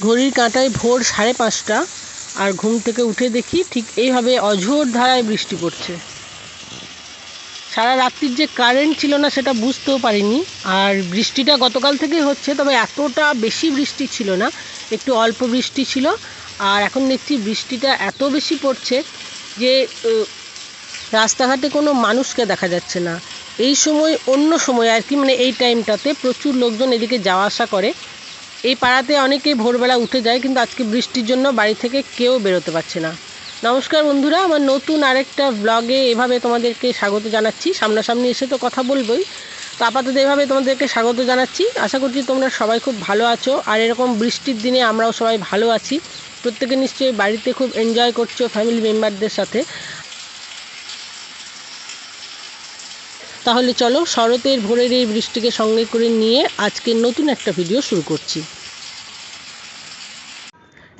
ঘড়ির কাঁটায় ভোর সাড়ে পাঁচটা আর ঘুম থেকে উঠে দেখি ঠিক এইভাবে অঝোর ধারায় বৃষ্টি পড়ছে। সারা রাত্রির যে কারেন্ট ছিল না সেটা বুঝতেও পারিনি আর বৃষ্টিটা গতকাল থেকেই হচ্ছে, তবে এতটা বেশি বৃষ্টি ছিল না, একটু অল্প বৃষ্টি ছিল আর এখন দেখছি বৃষ্টিটা এত বেশি পড়ছে যে রাস্তাঘাটে কোনো মানুষকে দেখা যাচ্ছে না। এই সময় অন্য সময় আর কি মানে এই টাইমটাতে প্রচুর লোকজন এদিকে যাওয়া আসা করে এই পাড়াতে অনেকে ভোরবেলা উঠে যায়, কিন্তু আজকে বৃষ্টির জন্য বাড়ি থেকে কেউ বেরোতে পারছে না। নমস্কার বন্ধুরা, আমার নতুন আরেকটা ব্লগে এভাবে তোমাদেরকে স্বাগত জানাচ্ছি। সামনাসামনি এসে তো কথা বলবোই। তো আপাতত এভাবে তোমাদেরকে স্বাগত জানাচ্ছি। আশা করছি তোমরা সবাই খুব ভালো আছো। আর এরকম বৃষ্টির দিনে আমরাও সবাই ভালো আছি। প্রত্যেকে নিশ্চয়ই বাড়িতে খুব এনজয় করছ ফ্যামিলি মেম্বারদের সাথে। তাহলে চলো শরতের ভোরের এই বৃষ্টিকে সঙ্গে করে নিয়ে আজকে নতুন একটা ভিডিও শুরু করছি।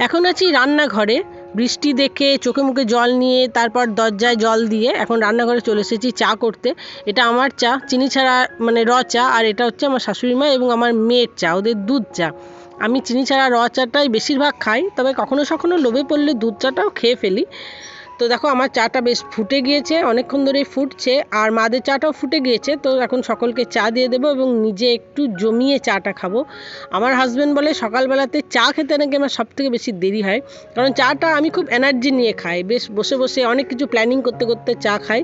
এখন আছি রান্নাঘরে। বৃষ্টি দেখে চোখে মুখে জল নিয়ে তারপর দরজায় জল দিয়ে এখন রান্নাঘরে চলে এসেছি চা করতে। এটা আমার চা, চিনি ছাড়া মানে র চা, আর এটা হচ্ছে আমার শাশুড়ি মা এবং আমার মেয়ের চা, ওদের দুধ চা। আমি চিনি ছাড়া র চাটাই বেশিরভাগ খাই, তবে কখনো কখনো লোভে পড়লে দুধ চাটাও খেয়ে ফেলি। তো দেখো, আমার চাটা বেশ ফুটে গিয়েছে, অনেকক্ষণ ধরেই ফুটছে, আর মাদের চাটাও ফুটে গিয়েছে, তো এখন সকলকে চা দিয়ে দেবো এবং নিজে একটু জমিয়ে চাটা খাব। আমার হাজব্যান্ড বলে, সকালবেলাতে চা খেতে নাকি আমার সব থেকে বেশি দেরি হয়, কারণ চাটা আমি খুব এনার্জি নিয়ে খাই, বেশ বসে বসে অনেক কিছু প্ল্যানিং করতে করতে চা খাই।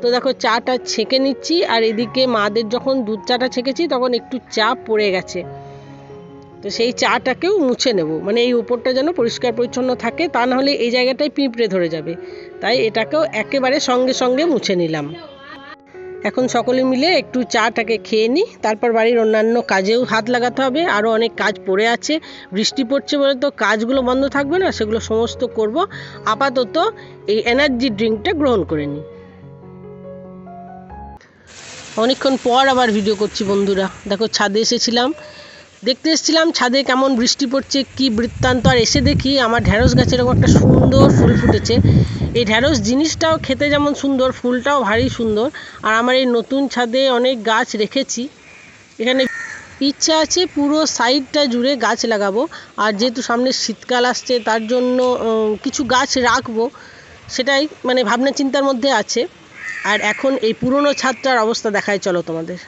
তো দেখো, চাটা ছেঁকে নিচ্ছি, আর এদিকে মাদের যখন দুধ চাটা ছেঁকেছি, তখন একটু চা পড়ে গেছে। তো সেই চাটাকেও মুছে নেব। মানে এই উপরটা যেন পরিষ্কার পরিচ্ছন্ন থাকে, তা নাহলে এই জায়গাটায় পিঁপড়ে ধরে যাবে। তাই এটাকেও একেবারে সঙ্গে সঙ্গে মুছে নিলাম। এখন সকলে মিলে একটু চাটাকে খেয়ে নিই, তারপর বাড়ির অন্যান্য কাজেও হাত লাগাতে হবে। আরও অনেক কাজ পড়ে আছে। বৃষ্টি পড়ছে বলে তো কাজগুলো বন্ধ থাকবে না, সেগুলো সমস্ত করব। আপাতত এই এনার্জি ড্রিঙ্কটা গ্রহণ করে নিই। অনেকক্ষণ পর আবার ভিডিও করছি বন্ধুরা। দেখো ছাদে এসেছিলাম। দেখতে এসেছিলাম, ছাদে কেমন বৃষ্টি পড়ছে, কি বৃত্তান্ত, আর এসে দেখি আমার ঢ্যাঁড়স গাছে এরকম একটা সুন্দর ফুল ফুটেছে। এই ঢ্যাঁড়স জিনিসটাও খেতে যেমন সুন্দর, ফুলটাও ভারী সুন্দর, আর আমার এই নতুন ছাদে অনেক গাছ রেখেছি। এখানে ইচ্ছা আছে পুরো সাইডটা জুড়ে গাছ লাগাবো, আর যেহেতু সামনে শীতকাল আসছে, তার জন্য কিছু গাছ রাখব, সেটাই মানে ভাবনা চিন্তার মধ্যে আছে। আর এখন এই পুরনো ছাদটার অবস্থা দেখায়, চলো তোমাদের।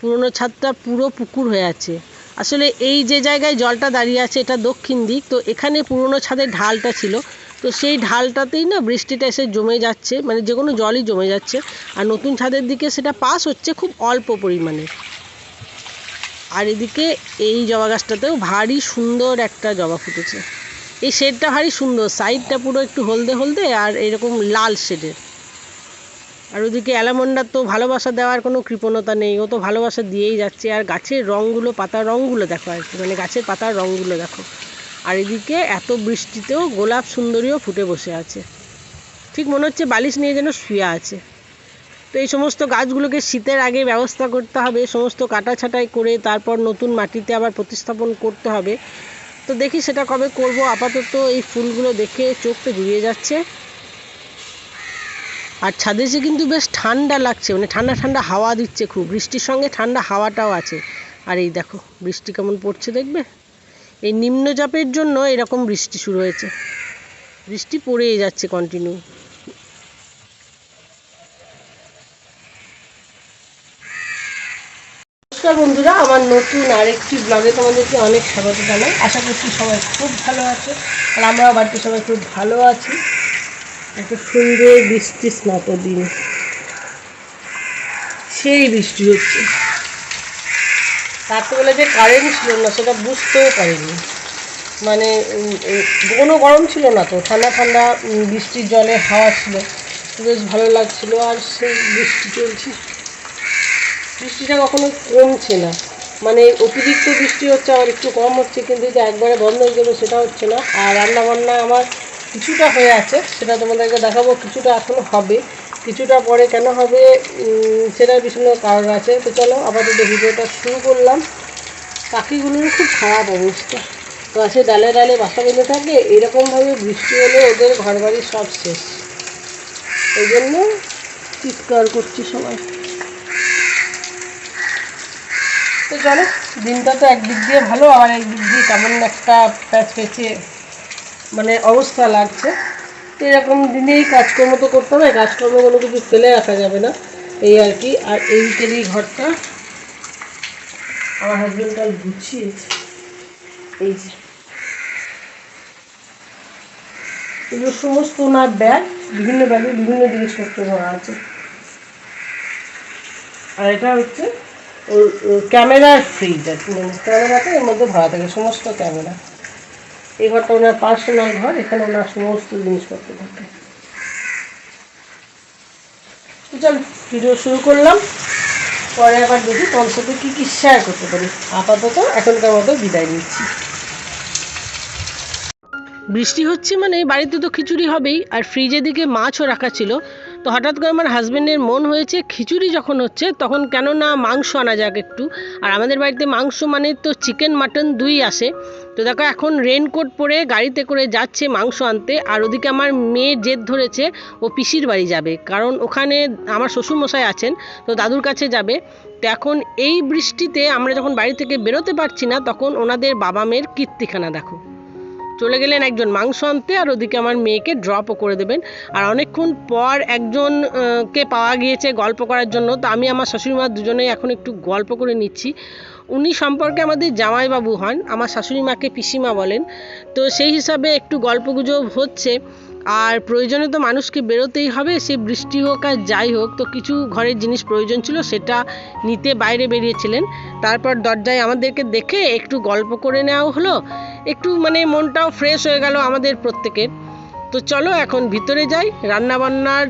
পুরনো ছাদটা পুরো পুকুর হয়ে আছে। আসলে এই যে জায়গায় জলটা দাঁড়িয়ে আছে, এটা দক্ষিণ দিক, তো এখানে পুরনো ছাদের ঢালটা ছিল। তো সেই ঢালটাতেই না বৃষ্টিটা এসে জমে যাচ্ছে মানে যে কোনো জলই জমে যাচ্ছে। আর নতুন ছাদের দিকে সেটা পাস হচ্ছে খুব অল্প পরিমাণে। আর এদিকে এই জবা গাছটাতেও ভারী সুন্দর একটা জবা ফুটেছে। এই শেডটা ভারী সুন্দর, সাইডটা পুরো একটু হলদে হলদে আর এরকম লাল শেডের। আর ওদিকে অ্যালামন্ডার তো ভালোবাসা দেওয়ার কোনো কৃপণতা নেই, ও তো ভালোবাসা দিয়েই যাচ্ছে। আর গাছের রঙগুলো, পাতার রঙগুলো দেখো আর কি মানে গাছের পাতার রঙগুলো দেখো। আর এদিকে এত বৃষ্টিতেও গোলাপ সুন্দরীও ফুটে বসে আছে। ঠিক মনে হচ্ছে বালিশ নিয়ে যেন শুয়ে আছে। তো এই সমস্ত গাছগুলোকে শীতের আগে ব্যবস্থা করতে হবে, সমস্ত কাটা ছাঁটাই করে তারপর নতুন মাটিতে আবার প্রতিস্থাপন করতে হবে। তো দেখি সেটা কবে করব। আপাতত এই ফুলগুলো দেখে চোখটা জুড়িয়ে যাচ্ছে। আর ছাদে এসে কিন্তু বেশ ঠান্ডা লাগছে মানে ঠান্ডা ঠান্ডা হাওয়া দিচ্ছে খুব। বৃষ্টির সঙ্গে ঠান্ডা হাওয়াটাও আছে। আর এই দেখো, বৃষ্টি কেমন পড়ছে দেখবে? এই নিম্নচাপের জন্য এরকম বৃষ্টি শুরু হয়েছে। বৃষ্টি পড়েই যাচ্ছে কন্টিনিউ নমস্কার বন্ধুরা, আমার নতুন আরেকটি ব্লগে তোমাদেরকে অনেক স্বাগত জানাই। আশা করছি সবাই খুব ভালো আছে, আর আমরাও বাড়িতে সবাই খুব ভালো আছি। এত সুন্দর বৃষ্টি স্নাত দিন। সেই বৃষ্টি হচ্ছে। রাত্রেবেলা যে কারেন্ট ছিল না, সেটা বুঝতেও পারিনি। মানে কোনো গরম ছিল না তো, ঠান্ডা ঠান্ডা বৃষ্টির জলে হাওয়া ছিল। বেশ ভালো লাগছিল, আর সেই বৃষ্টি চলছে। বৃষ্টিটা কখনো কমছে না। মানে অতিরিক্ত বৃষ্টি হচ্ছে, আবার একটু কম হচ্ছে, কিন্তু যে একবারে বন্ধ হয়ে যাবে সেটা হচ্ছে না। আর রান্না বান্না আমার কিছুটা হয়ে আছে, সেটা তোমাদেরকে দেখাবো কিছুটা এখনও হবে। কিছুটা পরে কেন হবে সেটার পিছনে কারণ আছে। তো চলো, আপাতত ভিডিওটা শুরু করলাম। পাখিগুলোর খুব খারাপ অবস্থা। গাছে ডালে ডালে বাসা বেঁধে থাকে, এরকমভাবে বৃষ্টি হলে ওদের ঘর বাড়ি সব শেষ। এই জন্য চিৎকার করছি সবাই। তো তো চলো, দিনটা তো একদিক দিয়ে ভালো আর একদিক দিয়ে কেমন একটা প্যাচ পেঁচে মানে অবস্থা লাগছে। এরকম দিনেই কাজকর্ম তো করতে হবে কাজকর্ম কোনো কিছু ফেলে রাখা যাবে না। এই আর কি, আর এই এই ঘরটা আমার হাজবেন্ড কাল গুছিয়েছে। এই যে। এগুলো সমস্ত ওনার ব্যাগ বিভিন্ন ব্যাগে বিভিন্ন জিনিসপত্র ভরা আছে। আর এটা হচ্ছে ওর ক্যামেরার ফ্রিজ আর কি মানে ক্যামেরাটা এর মধ্যে ভরা থাকে, সমস্ত ক্যামেরা এই ঘরটা ওনার পার্সোনাল ঘর, এখানে ওনার সমস্ত জিনিসপত্র থাকে। চল ভিডিও শুরু করলাম। পরে আবার দেখি তোমার সাথে কী কী শেয়ার করতে পারি। আপাতত এখনকার মতো বিদায় নিচ্ছি। বৃষ্টি হচ্ছে মানে বাড়িতে তো খিচুড়ি হবেই, আর ফ্রিজের দিকে মাছও রাখা ছিল। তো হঠাৎ করে আমার হাজব্যান্ডের মন হয়েছে, খিচুড়ি যখন হচ্ছে, তখন কেন না মাংস আনা যাক একটু। আর আমাদের বাড়িতে মাংস মানে তো চিকেন মাটন দুই আসে। তো দেখো এখন রেনকোট পরে গাড়িতে করে যাচ্ছে মাংস আনতে, আর ওদিকে আমার মেয়ে জেদ ধরেছে, ও পিসির বাড়ি যাবে। কারণ ওখানে আমার শ্বশুরমশাই আছেন, তো দাদুর কাছে যাবে। তো এখন এই বৃষ্টিতে আমরা যখন বাড়ি থেকে বেরোতে পারছি না, তখন ওনাদের বাবা মেয়ের কীর্তিখানা দেখো। চলে গেলেন একজন মাংস আনতে আর ওদিকে আমার মেয়েকে ড্রপও করে দেবেন। আর অনেকক্ষণ পর একজন কে পাওয়া গিয়েছে গল্প করার জন্য, তো আমি আমার শাশুড়ি মা দুজনেই এখন একটু গল্প করে নিচ্ছি। উনি সম্পর্কে আমাদের জামাইবাবু হন, আমার শাশুড়ি মাকে পিসিমা বলেন। তো সেই হিসাবে একটু গল্পগুজব হচ্ছে। আর প্রয়োজনে তো মানুষকে বেরোতেই হবে, সে বৃষ্টি হোক আর যাই হোক, তো কিছু ঘরের জিনিস প্রয়োজন ছিল, সেটা নিতে বাইরে বেরিয়েছিলেন। তারপর দরজায় আমাদেরকে দেখে একটু গল্প করে নেওয়া হলো, একটু মানে মনটাও ফ্রেশ হয়ে গেল আমাদের প্রত্যেকের। তো চলো এখন ভিতরে যাই, রান্নাবান্নার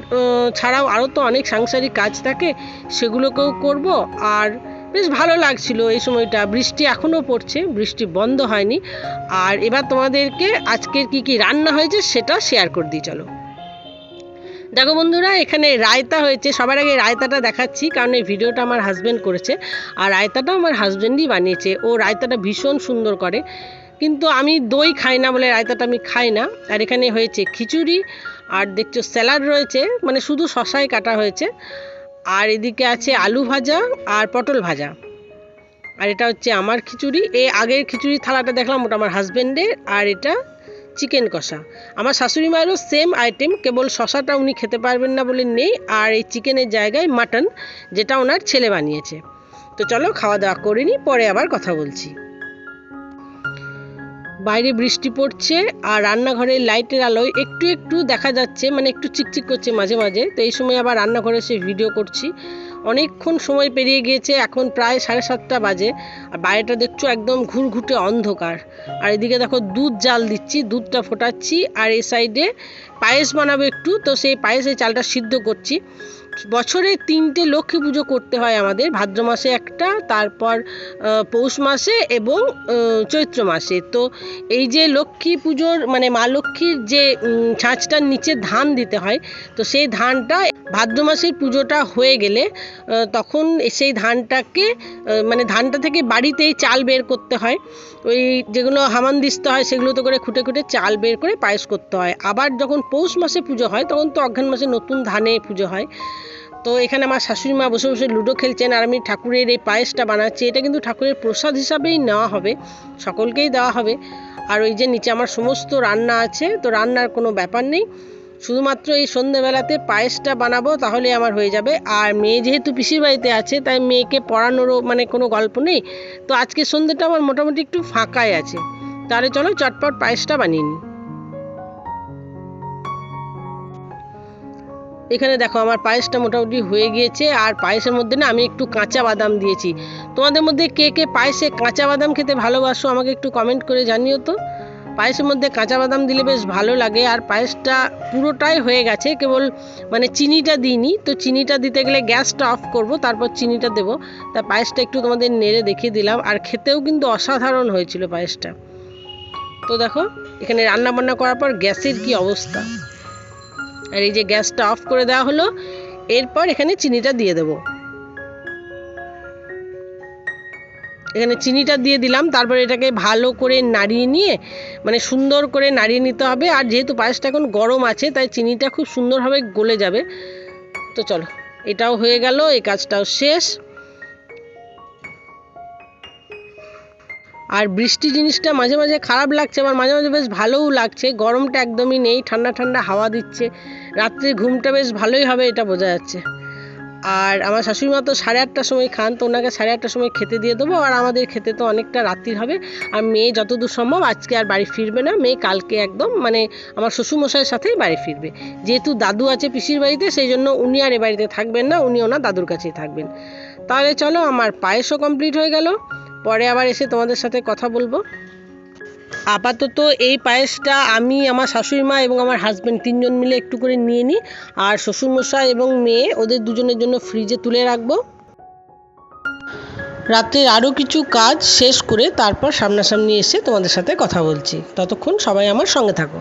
ছাড়াও আরও তো অনেক সাংসারিক কাজ থাকে, সেগুলোকেও করব, আর বেশ ভালো লাগছিল এই সময়টা। বৃষ্টি এখনও পড়ছে, বৃষ্টি বন্ধ হয়নি। আর এবার তোমাদেরকে আজকের কি কি রান্না হয়েছে সেটা শেয়ার করে দিই, চলো। দেখো বন্ধুরা, এখানে রায়তা হয়েছে। সবার আগে রায়তাটা দেখাচ্ছি, কারণ এই ভিডিওটা আমার হাজব্যান্ড করেছে। আর রায়তাটাও আমার হাজব্যান্ডই বানিয়েছে। ও রায়তাটা ভীষণ সুন্দর করে। কিন্তু আমি দই খাই না বলে রায়তাটা আমি খাই না। আর এখানে হয়েছে খিচুড়ি, আর দেখছ স্যালাড রয়েছে। মানে শুধু শশাই কাটা হয়েছে। আর এদিকে আছে আলু ভাজা আর পটল ভাজা। আর এটা হচ্ছে আমার খিচুড়ি। এই আগের খিচুড়ি থালাটা দেখলাম, ওটা আমার হাজব্যান্ডের আর এটা চিকেন কষা। আমার শাশুড়ি মায়েরও সেম আইটেম কেবল শশাটা উনি খেতে পারবেন না বলে নেই। আর এই চিকেনের জায়গায় মাটন যেটা ওনার ছেলে বানিয়েছে। তো চলো খাওয়া দাওয়া করে নিই, পরে আবার কথা বলছি। বাইরে বৃষ্টি পড়ছে আর রান্নাঘরের লাইটের আলোয় একটু একটু দেখা যাচ্ছে মানে একটু চিকচিক করছে মাঝে মাঝে। তো এই সময় আবার রান্নাঘরে সে ভিডিও করছি। অনেকক্ষণ সময় পেরিয়ে গিয়েছে, এখন প্রায় সাড়ে সাতটা বাজে। আর বাইরেটা দেখছ একদম ঘুরঘুটে অন্ধকার। আর এদিকে দেখো দুধ জাল দিচ্ছি, দুধটা ফোটাচ্ছি। আর এই সাইডে পায়েস বানাবো একটু। তো সেই পায়েসের চালটা সিদ্ধ করছি। বছরে তিনটে লক্ষ্মী পুজো করতে হয় আমাদের। ভাদ্র মাসে একটা, তারপর পৌষ মাসে এবং চৈত্র মাসে। তো এই যে লক্ষ্মী পুজোর মানে মা লক্ষ্মীর যে ছাঁচটার নিচে ধান দিতে হয়, তো সেই ধানটা ভাদ্র মাসের পুজোটা হয়ে গেলে তখন সেই ধানটাকে মানে ধানটা থেকে বাড়িতেই চাল বের করতে হয়। ওই যেগুলো হামানদিস্ত হয় সেগুলো তো করে খুঁটে খুঁটে চাল বের করে পায়েস করতে হয়। আবার যখন পৌষ মাসে পুজো হয়, তখন তো অঘ্রাণ মাসে নতুন ধানে পুজো হয়। তো এখানে আমার শাশুড়ি মা বসে বসে লুডো খেলছেন আর আমি ঠাকুরের এই পায়েসটা বানাচ্ছি। এটা কিন্তু ঠাকুরের প্রসাদ হিসাবেই নেওয়া হবে, সকলকেই দেওয়া হবে। আর ওই যে নিচে আমার সমস্ত রান্না আছে, তো রান্নার কোনো ব্যাপার নেই। শুধুমাত্র এই সন্ধ্যেবেলাতে পায়েসটা বানাবো তাহলে আমার হয়ে যাবে। আর মেয়ে যেহেতু পিসির বাড়িতে আছে, তাই মেয়েকে পড়ানোরও মানে কোনো গল্প নেই। তো আজকে সন্ধ্যেটা আমার মোটামুটি একটু ফাঁকাই আছে। তাহলে চলো চটপট পায়েসটা বানিয়ে নিই। এখানে দেখো আমার পায়েসটা মোটামুটি হয়ে গিয়েছে, আর পায়েসের মধ্যে না আমি একটু কাঁচা বাদাম দিয়েছি। তোমাদের মধ্যে কে কে পায়েসে কাঁচা বাদাম খেতে ভালোবাসো আমাকে একটু কমেন্ট করে জানিও তো। পায়েসের মধ্যে কাঁচা বাদাম দিলে বেশ ভালো লাগে, আর পায়েসটা পুরোটাই হয়ে গেছে, কেবল মানে চিনিটা দিইনি। তো চিনিটা দিতে গেলে গ্যাসটা অফ করব, তারপর চিনিটা দেবো। তা পায়েসটা একটু তোমাদের নেড়ে দেখিয়ে দিলাম, আর খেতেও কিন্তু অসাধারণ হয়েছিল পায়েসটা। তো দেখো, এখানে রান্না বান্না করার পর গ্যাসের কি অবস্থা? আর এই যে গ্যাসটা অফ করে দেওয়া হলো, এরপর এখানে চিনিটা দিয়ে দেব। এখানে চিনিটা দিয়ে দিলাম, তারপর এটাকে ভালো করে নাড়িয়ে নিয়ে মানে সুন্দর করে নাড়িয়ে নিতে হবে। আর যেহেতু পায়েসটা এখন গরম আছে, তাই চিনিটা খুব সুন্দরভাবে গলে যাবে। তো চলো, এটাও হয়ে গেল, এই কাজটাও শেষ। আর বৃষ্টি জিনিসটা মাঝে মাঝে খারাপ লাগছে, আবার মাঝে মাঝে বেশ ভালোও লাগছে। গরমটা একদমই নেই, ঠান্ডা ঠান্ডা হাওয়া দিচ্ছে। রাত্রে ঘুমটা বেশ ভালোই হবে এটা বোঝা যাচ্ছে। আর আমার শাশুড়ি মা তো সাড়ে আটটার সময় খান, তো ওনাকে সাড়ে আটটার সময় খেতে দিয়ে দেবো, আর আমাদের খেতে তো অনেকটা রাত্রির হবে। আর মেয়ে যতদূর সম্ভব আজকে আর বাড়ি ফিরবে না, মেয়ে কালকে একদম মানে আমার শ্বশুরমশাইয়ের সাথেই বাড়ি ফিরবে। যেহেতু দাদু আছে পিসির বাড়িতে, সেই জন্য উনি আর এ বাড়িতে থাকবেন না, উনি ওনার দাদুর কাছেই থাকবেন। তাহলে চলো, আমার পায়েসও কমপ্লিট হয়ে গেল। পরে আবার এসে তোমাদের সাথে কথা বলব। আপাতত এই পায়েসটা আমি, আমার শাশুড়ি মা এবং আমার হাজব্যান্ড তিনজন মিলে একটু করে নিয়ে নিই। আর শ্বশুরমশাই এবং মেয়ে, ওদের দুজনের জন্য ফ্রিজে তুলে রাখব। রাতের আরও কিছু কাজ শেষ করে তারপর সামনাসামনি এসে তোমাদের সাথে কথা বলছি। ততক্ষণ সবাই আমার সঙ্গে থাকো।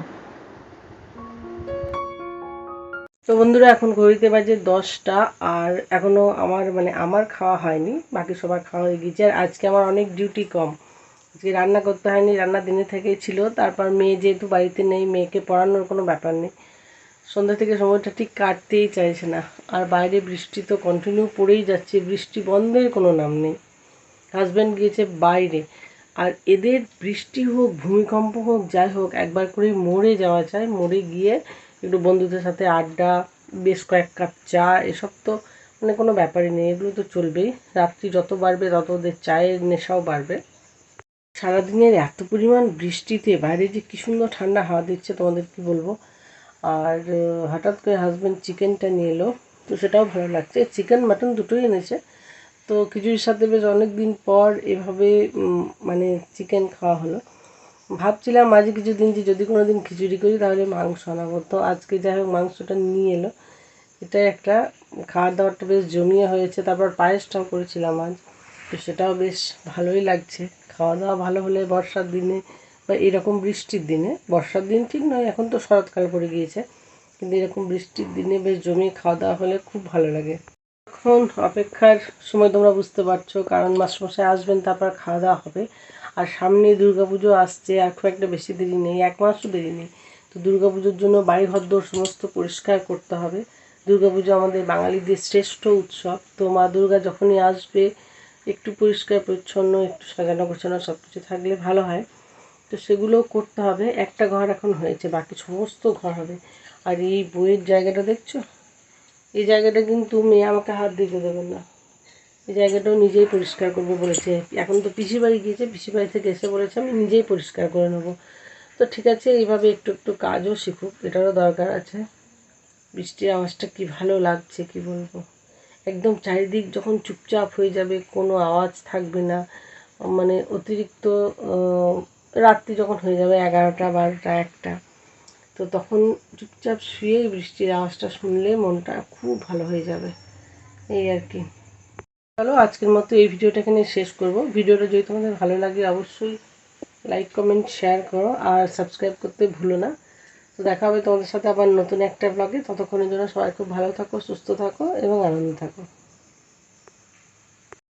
তো বন্ধুরা, এখন ঘড়িতে বাজে দশটা আর এখনও আমার মানে আমার খাওয়া হয়নি, বাকি সবার খাওয়া হয়ে গিয়েছে আর আজকে আমার অনেক ডিউটি কম। আজকে রান্না করতে হয়নি, রান্না দিনে থেকেই ছিল, তারপর মেয়ে যেহেতু বাড়িতে নেই, মেয়েকে পড়ানোর কোনো ব্যাপার নেই। সন্ধ্যা থেকে সময়টা ঠিক কাটতেই চাইছে না। আর বাইরে বৃষ্টি তো কন্টিনিউ পড়েই যাচ্ছে, বৃষ্টি বন্ধের কোনো নাম নেই। হাজব্যান্ড গিয়েছে বাইরে। আর এদের বৃষ্টি হোক, ভূমিকম্প হোক, যাই হোক, একবার করে মরে যাওয়া চাই। মরে গিয়ে একটু বন্ধুদের সাথে আড্ডা, বেশ কয়েক কাপ চা, এসব তো মানে কোনো ব্যাপারই নেই, এগুলো তো চলবেই। রাত্রি যত বাড়বে, তত ওদের চায়ের নেশাও বাড়বে। সারাদিনের এত পরিমাণ বৃষ্টিতে, বাইরে যে কী সুন্দর ঠান্ডা হাওয়া দিচ্ছে, তোমাদের কি বলব? আর হঠাৎ করে হাজব্যান্ড চিকেনটা নিয়ে এলো, তো সেটাও ভালো লাগছে। চিকেন মাটন দুটোই এনেছে। তো খিচুড়ির সাথে বেশ অনেক দিন পর এভাবে মানে চিকেন খাওয়া হলো। ভাবছিলাম মাঝে কিছু দিন যে যদি কোনো দিন খিচুড়ি করি, তাহলে মাংস আনাবো। তো আজকে যাই হোক, মাংসটা নিয়ে এলো। এটা একটা খাওয়া দাওয়াটা বেশ জমিয়ে হয়েছে, তারপর পায়েসটাও করেছিলাম আজ। তো সেটাও বেশ ভালোই লাগছে। খাওয়া দাওয়া ভালো হলে বর্ষার দিনে বা এরকম বৃষ্টির দিনে, বর্ষার দিন ঠিক নয়, এখন তো শরৎকাল পড়ে গিয়েছে, কিন্তু এরকম বৃষ্টির দিনে বেশ জমিয়ে খাওয়া দাওয়া হলে খুব ভালো লাগে। এখন অপেক্ষার সময় তোমরা বুঝতে পারছ, কারণ মাসমশাই আসবেন, তারপর খাওয়া দাওয়া হবে। আর সামনে দুর্গাপুজো আসছে আর খুব একটা বেশি দেরি নেই, এক মাসও দেরি নেই। তো দুর্গাপুজোর জন্য বাড়ি ঘরদোর সমস্ত পরিষ্কার করতে হবে। দুর্গাপুজো আমাদের বাঙালিদের শ্রেষ্ঠ উৎসব। তো মা দুর্গা যখনই আসবে, একটু পরিষ্কার, পরিচ্ছন্ন, একটু সাজানো গোছানো সব কিছু থাকলে ভালো হয়। তো সেগুলো করতে হবে। একটা ঘর এখন হয়েছে, বাকি সমস্ত ঘর হবে। আর এই বইয়ের জায়গাটা দেখছ? এই জায়গাটা কিন্তু মেয়ে আমাকে হাত দিতে দেবেন না। এই জায়গাটাও নিজেই পরিষ্কার করব বলেছে। এখন তো পিসির বাড়ি গিয়েছে, পিসির বাড়ি থেকে এসে বলেছে, আমি নিজেই পরিষ্কার করে নেব। তো ঠিক আছে, এইভাবে একটু একটু কাজও শিখুক, এটারও দরকার আছে। বৃষ্টির আওয়াজটা কি ভালো লাগছে, কি বলব? একদম চারিদিক যখন চুপচাপ হয়ে যাবে, কোনো আওয়াজ থাকবে না। মানে অতিরিক্ত রাত্রি যখন হয়ে যাবে, এগারোটা, বারোটা, একটা, তো তখন চুপচাপ শুয়েই বৃষ্টির আওয়াজটা শুনলে মনটা খুব ভালো হয়ে যাবে। এই আর কি। চলো, আজকের মতো এই ভিডিওটা এখানে শেষ করব। ভিডিওটা যদি তোমাদের ভালো লাগে, অবশ্যই লাইক কমেন্ট শেয়ার করো আর সাবস্ক্রাইব করতে ভুলো না। তো দেখা হবে তোমাদের সাথে আবার নতুন একটা ব্লগে ততক্ষণের জন্য সবাই খুব ভালো থাকো, সুস্থ থাকো এবং আনন্দ থাকো।